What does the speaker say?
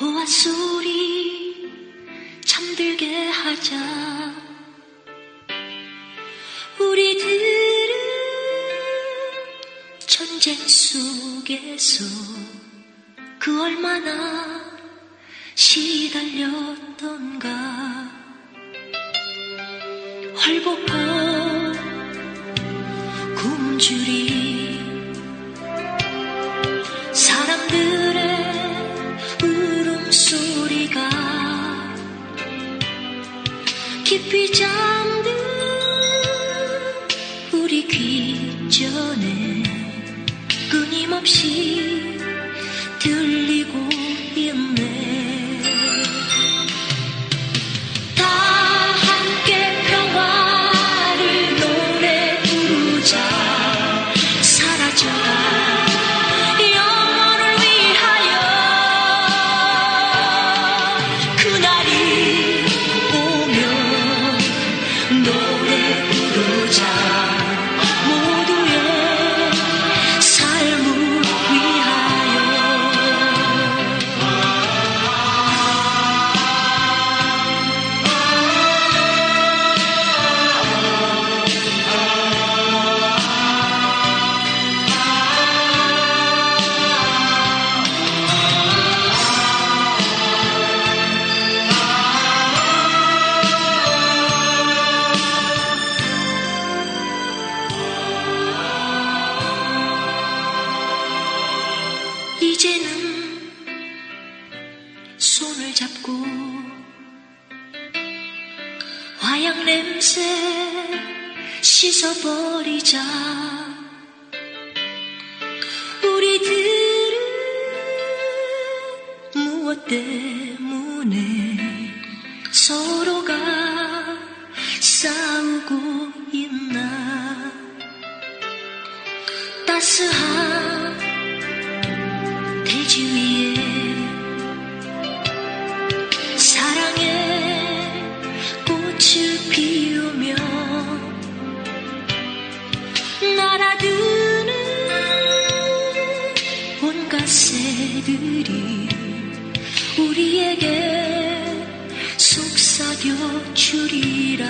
보아 소리 잠들게 하자. 우리들은 전쟁 속에서 그 얼마나 시달렸던가. 헐벗고 굶주리 깊이 잠든 우리 귀전에 끊임없이 손을 잡고 화양 냄새 씻어버리자. 우리들은 무엇 때문에 서로가 싸우고 있나? 따스한 새들이 우리에게 속삭여 주리라